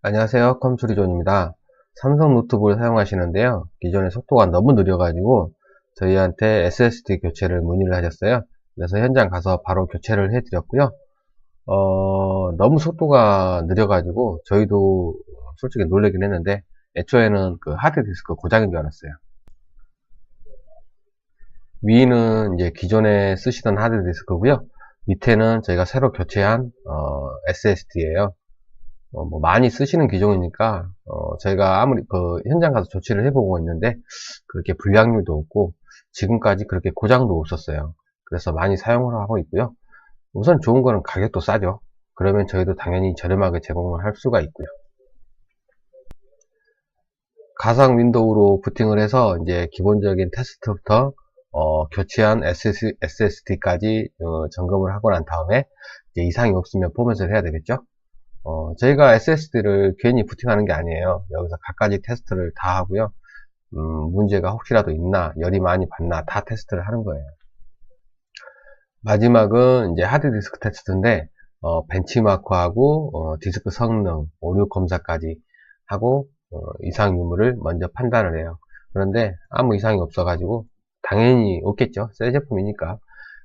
안녕하세요. 컴퓨리존입니다. 삼성 노트북을 사용하시는데요. 기존의 속도가 너무 느려가지고 저희한테 SSD 교체를 문의를 하셨어요. 그래서 현장 가서 바로 교체를 해 드렸고요. 어, 너무 속도가 느려가지고 저희도 솔직히 놀라긴 했는데 애초에는 그 하드디스크 고장인 줄 알았어요. 위는 이제 기존에 쓰시던 하드디스크고요. 밑에는 저희가 새로 교체한 어, SSD예요 어, 뭐 많이 쓰시는 기종이니까 어, 저희가 아무리 그 현장 가서 조치를 해보고 있는데 그렇게 불량률도 없고 지금까지 그렇게 고장도 없었어요. 그래서 많이 사용을 하고 있고요. 우선 좋은 거는 가격도 싸죠. 그러면 저희도 당연히 저렴하게 제공을 할 수가 있고요. 가상 윈도우로 부팅을 해서 이제 기본적인 테스트부터 어, 교체한 SSD까지 어, 점검을 하고 난 다음에 이상이 없으면 포맷을 해야 되겠죠. 어, 저희가 SSD를 괜히 부팅하는 게 아니에요. 여기서 갖가지 테스트를 다 하고요. 음, 문제가 혹시라도 있나, 열이 많이 받나 다 테스트를 하는 거예요. 마지막은 이제 하드디스크 테스트인데 어, 벤치마크하고 어, 디스크 성능, 오류 검사까지 하고 어, 이상 유무를 먼저 판단을 해요. 그런데 아무 이상이 없어가지고 당연히 없겠죠. 새 제품이니까.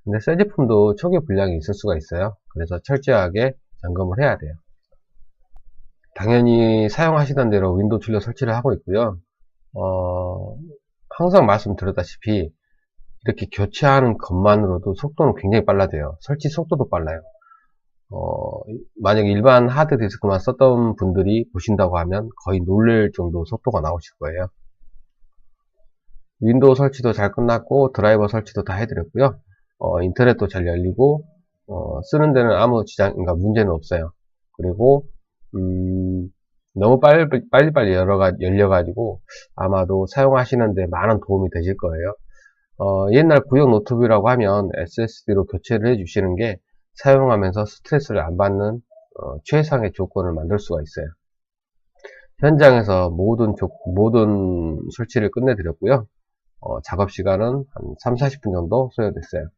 근데 새 제품도 초기 불량이 있을 수가 있어요. 그래서 철저하게 점검을 해야 돼요. 당연히 사용하시던 대로 윈도우 출력 설치를 하고 있고요. 어, 항상 말씀드렸다시피 이렇게 교체하는 것만으로도 속도는 굉장히 빨라져요. 설치 속도도 빨라요. 어, 만약 일반 하드 디스크만 썼던 분들이 보신다고 하면 거의 놀랄 정도 속도가 나오실 거예요. 윈도우 설치도 잘 끝났고 드라이버 설치도 다 해드렸고요. 어, 인터넷도 잘 열리고 어, 쓰는 데는 아무 지장, 그러니까 문제는 없어요. 그리고 음, 너무 빨리, 빨리빨리 열어가, 열려가지고 아마도 사용하시는데 많은 도움이 되실 거예요. 어, 옛날 구형 노트북이라고 하면 SSD로 교체를 해주시는 게 사용하면서 스트레스를 안 받는 어, 최상의 조건을 만들 수가 있어요. 현장에서 모든 조, 모든 설치를 끝내드렸고요. 어, 작업 시간은 한 3, 40분 정도 소요됐어요.